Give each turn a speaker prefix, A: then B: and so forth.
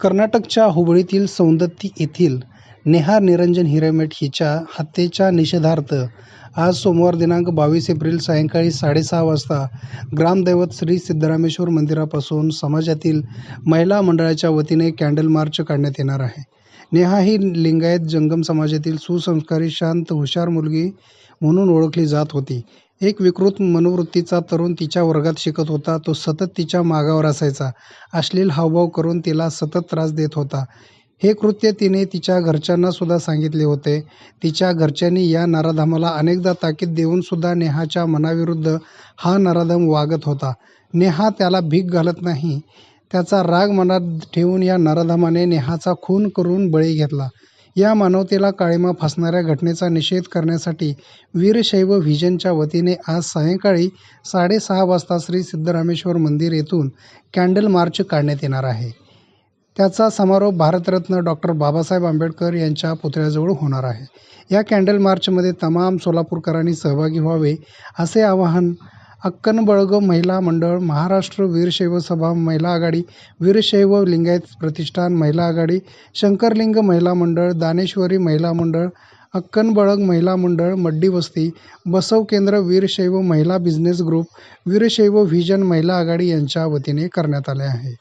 A: कर्नाटकच्या हुबळीतील सौंदत्ती येथील नेहा निरंजन हिरेमठ हिच्या हत्येच्या निषेधार्थ आज सोमवार दिनांक बावीस एप्रिल सायंकाळी साडेसहा वाजता ग्रामदैवत श्री सिद्धरामेश्वर मंदिरापासून समाजातील महिला मंडळाच्या वतीने कॅन्डल मार्च काढण्यात येणार आहे. नेहा ही लिंगायत जंगम समाजातील सुसंस्कारी शांत हुशार मुलगी म्हणून ओळखली जात होती. एक विकृत मनोवृत्तीचा तरुण तिच्या वर्गात शिकत होता. तो सतत तिच्या मागावर असायचा. अश्लील हावभाव करून तिला सतत त्रास देत होता. हे कृत्य तिने तिच्या घरच्यांना सुद्धा सांगितले होते. तिच्या घरच्यांनी या नराधमाला अनेकदा ताकीद देऊन सुद्धा नेहाच्या मनाविरुद्ध हा नराधम वागत होता. नेहा त्याला भीक घालत नाही. त्याचा राग मनात ठेवून या नराधमाने नेहाचा खून करून बळी घेतला. या मानवतेला काळिमा फासणाऱ्या घटनेचा निषेध करण्यासाठी वीरशैव व्हिजनच्या वतीने आज सायंकाळी साडेसहा वाजता श्री सिद्धरामेश्वर मंदिर येथून कॅन्डल मार्च काढण्यात येणार आहे. त्याचा समारोप भारतरत्न डॉक्टर बाबासाहेब आंबेडकर यांच्या पुतळ्याजवळ होणार आहे. या कॅन्डल मार्चमध्ये तमाम सोलापूरकरांनी सहभागी व्हावे असे आवाहन अक्कन बळग महिला मंडळ महाराष्ट्र वीरशैव सभा महिला आघाडी वीरशैव लिंगायत प्रतिष्ठान महिला आघाडी शंकरलिंग महिला मंडळ दानेश्वरी महिला मंडळ अक्कन बळग महिला मंडळ मड्डी वस्ती बसव केंद्र वीरशैव महिला बिझनेस ग्रुप वीरशैव व्हिजन महिला आघाडी यांच्या वतीने करण्यात आले आहे.